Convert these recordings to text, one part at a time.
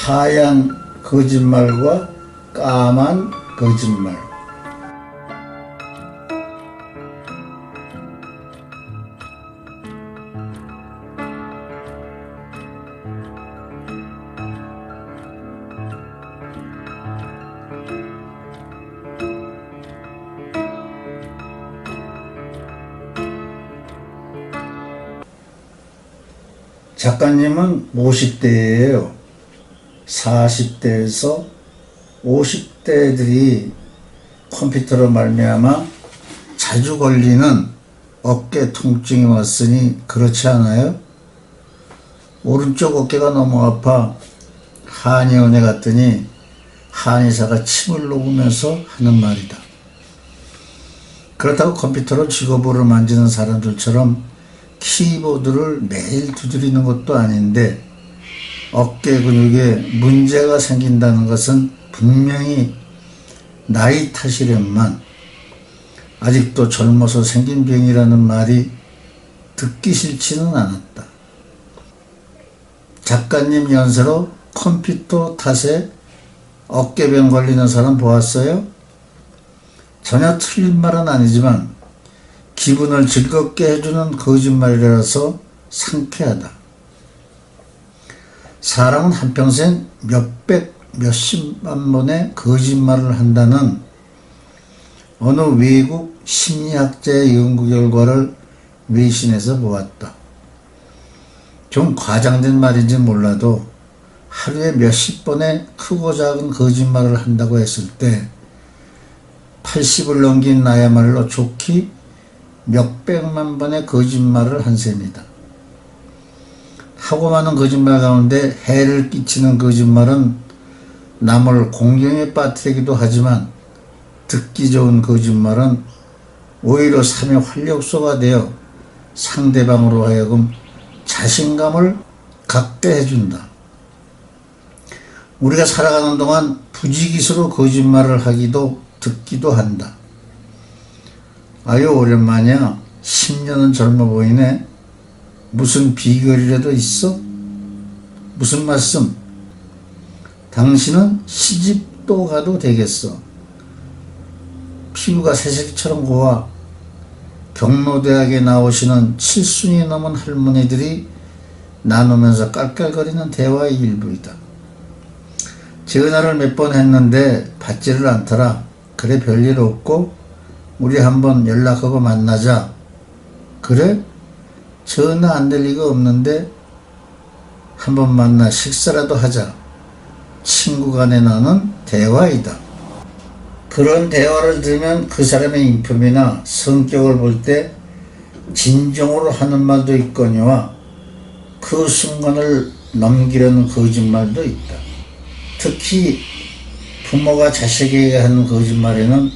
하얀 거짓말과 까만 거짓말. 작가님은 50대예요. 40대에서 50대들이 컴퓨터로 말미암아 자주 걸리는 어깨 통증이 왔으니 그렇지 않아요? 오른쪽 어깨가 너무 아파 한의원에 갔더니 한의사가 침을 녹으면서 하는 말이다. 그렇다고 컴퓨터로 직업으로 만지는 사람들처럼 키보드를 매일 두드리는 것도 아닌데 어깨 근육에 문제가 생긴다는 것은 분명히 나이 탓이련만 아직도 젊어서 생긴 병이라는 말이 듣기 싫지는 않았다. 작가님 연세로 컴퓨터 탓에 어깨병 걸리는 사람 보았어요? 전혀 틀린 말은 아니지만 기분을 즐겁게 해주는 거짓말이라서 상쾌하다. 사람은 한평생 몇백, 몇십만 번의 거짓말을 한다는 어느 외국 심리학자의 연구 결과를 외신에서 보았다. 좀 과장된 말인지 몰라도 하루에 몇십 번의 크고 작은 거짓말을 한다고 했을 때 80을 넘긴 나야말로 좋기 몇백만 번의 거짓말을 한 셈이다. 하고 많은 거짓말 가운데 해를 끼치는 거짓말은 남을 공경에 빠뜨리기도 하지만 듣기 좋은 거짓말은 오히려 삶의 활력소가 되어 상대방으로 하여금 자신감을 갖게 해준다. 우리가 살아가는 동안 부지기수로 거짓말을 하기도 듣기도 한다. 아유 오랜만이야. 10년은 젊어 보이네. 무슨 비결이라도 있어? 무슨 말씀? 당신은 시집도 가도 되겠어. 피부가 새색처럼 고와 경로대학에 나오시는 칠순이 넘은 할머니들이 나누면서 깔깔거리는 대화의 일부이다. 전화를 몇 번 했는데 받지를 않더라. 그래 별일 없고 우리 한번 연락하고 만나자. 그래? 전화 안될 리가 없는데 한번 만나 식사라도 하자. 친구 간에 나눈 대화이다. 그런 대화를 들으면 그 사람의 인품이나 성격을 볼 때 진정으로 하는 말도 있거니와 그 순간을 넘기려는 거짓말도 있다. 특히 부모가 자식에게 하는 거짓말에는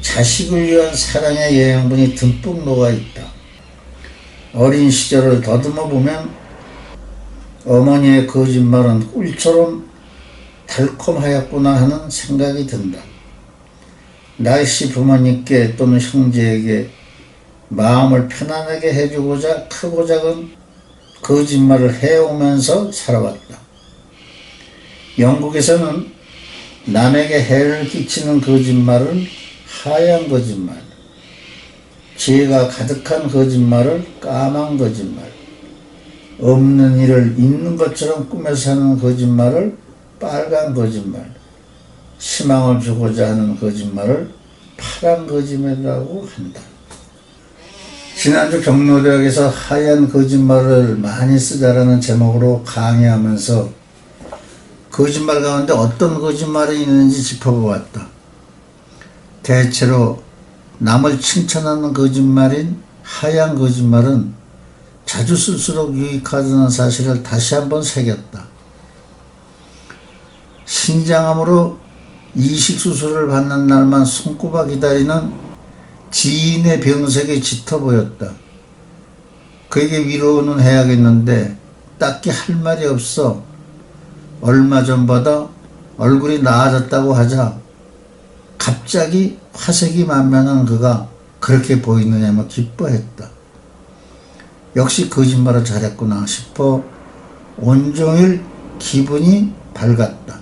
자식을 위한 사랑의 영양분이 듬뿍 녹아 있다. 어린 시절을 더듬어 보면 어머니의 거짓말은 꿀처럼 달콤하였구나 하는 생각이 든다. 날씨 부모님께 또는 형제에게 마음을 편안하게 해주고자 크고 작은 거짓말을 해오면서 살아왔다. 영국에서는 남에게 해를 끼치는 거짓말을 하얀 거짓말, 지혜가 가득한 거짓말을 까만 거짓말, 없는 일을 있는 것처럼 꾸며서 하는 거짓말을 빨간 거짓말, 희망을 주고자 하는 거짓말을 파란 거짓말이라고 한다. 지난주 경로대학에서 하얀 거짓말을 많이 쓰자라는 제목으로 강의하면서 거짓말 가운데 어떤 거짓말이 있는지 짚어보았다. 대체로 남을 칭찬하는 거짓말인 하얀 거짓말은 자주 쓸수록 유익하다는 사실을 다시 한번 새겼다. 신장암으로 이식수술을 받는 날만 손꼽아 기다리는 지인의 병석이 짙어 보였다. 그에게 위로는 해야겠는데 딱히 할 말이 없어. 얼마 전보다 얼굴이 나아졌다고 하자 갑자기 화색이 만면한 그가 그렇게 보이느냐며 기뻐했다. 역시 거짓말을 잘했구나 싶어 온종일 기분이 밝았다.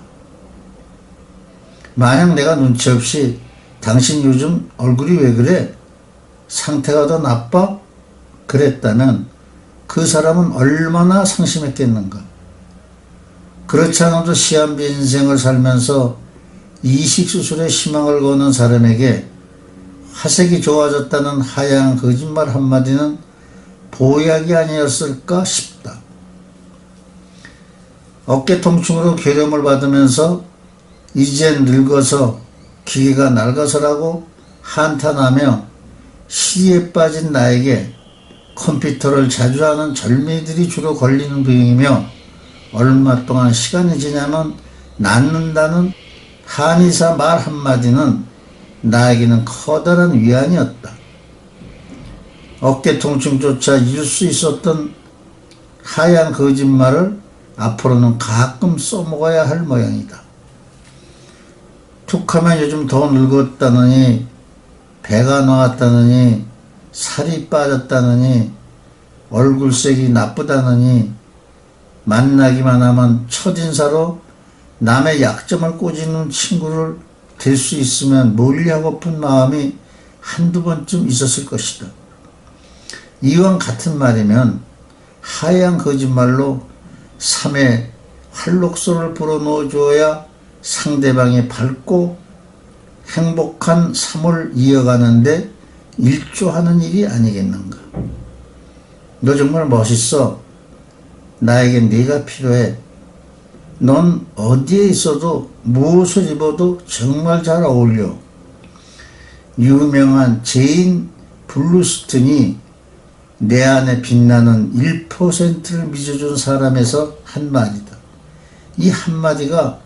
만약 내가 눈치 없이 당신 요즘 얼굴이 왜 그래? 상태가 더 나빠? 그랬다면 그 사람은 얼마나 상심했겠는가. 그렇지 않아도 시한비 인생을 살면서 이식수술에 희망을 거는 사람에게 화색이 좋아졌다는 하얀 거짓말 한마디는 보약이 아니었을까 싶다. 어깨 통증으로 괴렴을 받으면서 이젠 늙어서 기계가 낡아서라고 한탄하며 시리에 빠진 나에게 컴퓨터를 자주 하는 젊은이들이 주로 걸리는 병이며 얼마 동안 시간이 지나면 낫는다는 한의사 말 한마디는 나에게는 커다란 위안이었다. 어깨 통증조차 잊을 수 있었던 하얀 거짓말을 앞으로는 가끔 써먹어야 할 모양이다. 툭하면 요즘 더 늙었다느니 배가 나왔다느니 살이 빠졌다느니 얼굴색이 나쁘다느니 만나기만 하면 첫인사로 남의 약점을 꼬지는 친구를 될 수 있으면 멀리하고픈 마음이 한두 번쯤 있었을 것이다. 이왕 같은 말이면 하얀 거짓말로 3회 활록소를 불어넣어 주어야 상대방이 밝고 행복한 삶을 이어가는데 일조하는 일이 아니겠는가. 너 정말 멋있어. 나에게 네가 필요해. 넌 어디에 있어도 무엇을 입어도 정말 잘 어울려. 유명한 제인 블루스튼이 내 안에 빛나는 1%를 빚어준 사람에서 한마디다. 이 한마디가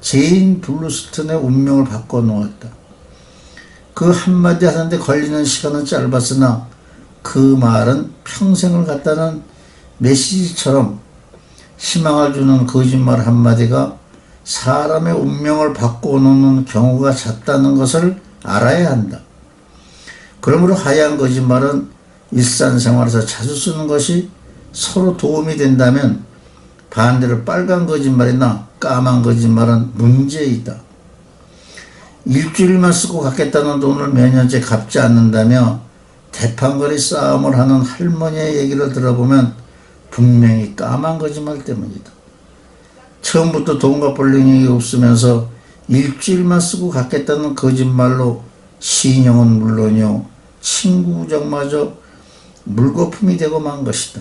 제인 블루스튼의 운명을 바꿔놓았다. 그 한마디 하는데 걸리는 시간은 짧았으나 그 말은 평생을 갖다는 메시지처럼 희망을 주는 거짓말 한마디가 사람의 운명을 바꿔놓는 경우가 잦다는 것을 알아야 한다. 그러므로 하얀 거짓말은 일상생활에서 자주 쓰는 것이 서로 도움이 된다면 반대로 빨간 거짓말이나 까만 거짓말은 문제이다. 일주일만 쓰고 갚겠다는 돈을 몇 년째 갚지 않는다며 대판거리 싸움을 하는 할머니의 얘기를 들어보면 분명히 까만 거짓말 때문이다. 처음부터 돈 갚을 능력이 없으면서 일주일만 쓰고 갚겠다는 거짓말로 신용은 물론이요 친구 우정마저 물거품이 되고 만 것이다.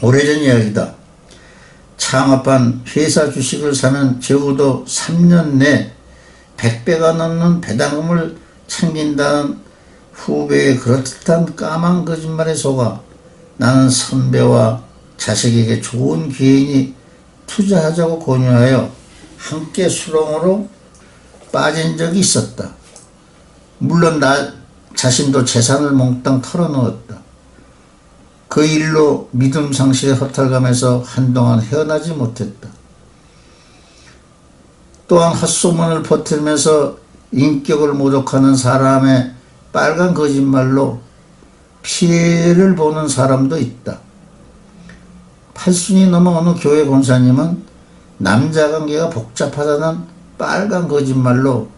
오래전 이야기다. 창업한 회사 주식을 사면 적어도 3년 내 100배가 넘는 배당금을 챙긴다는 후배의 그럴듯한 까만 거짓말에 속아 나는 선배와 자식에게 좋은 기회니 투자하자고 권유하여 함께 수렁으로 빠진 적이 있었다. 물론 나 자신도 재산을 몽땅 털어넣었다. 그 일로 믿음 상실의 허탈감에서 한동안 헤어나지 못했다. 또한 헛소문을 퍼뜨리면서 인격을 모독하는 사람의 빨간 거짓말로 피해를 보는 사람도 있다. 팔순이 넘어 어느 교회 권사님은 남자 관계가 복잡하다는 빨간 거짓말로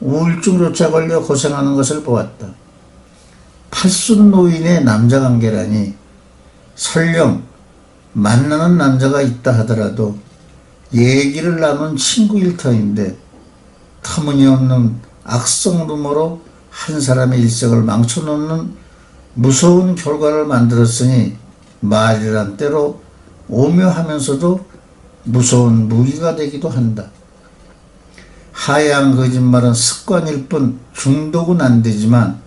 우울증조차 걸려 고생하는 것을 보았다. 팔순 노인의 남자 관계라니 설령 만나는 남자가 있다 하더라도 얘기를 나눈 친구 일 터인데 터무니없는 악성 루머로 한 사람의 일생을 망쳐놓는 무서운 결과를 만들었으니 말이란 때로 오묘하면서도 무서운 무기가 되기도 한다. 하얀 거짓말은 습관일 뿐 중독은 안 되지만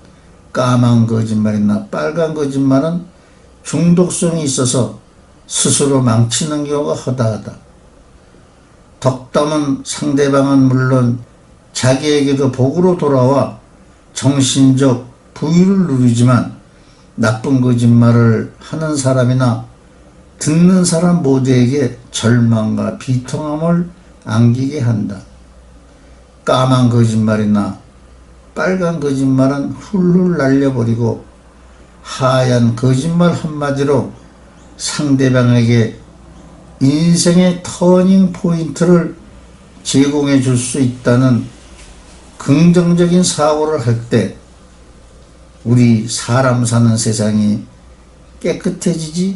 까만 거짓말이나 빨간 거짓말은 중독성이 있어서 스스로 망치는 경우가 허다하다. 덕담은 상대방은 물론 자기에게도 복으로 돌아와 정신적 부유를 누리지만 나쁜 거짓말을 하는 사람이나 듣는 사람 모두에게 절망과 비통함을 안기게 한다. 까만 거짓말이나 빨간 거짓말은 훌훌 날려버리고 하얀 거짓말 한마디로 상대방에게 인생의 터닝 포인트를 제공해 줄 수 있다는 긍정적인 사고를 할때 우리 사람 사는 세상이 깨끗해지지.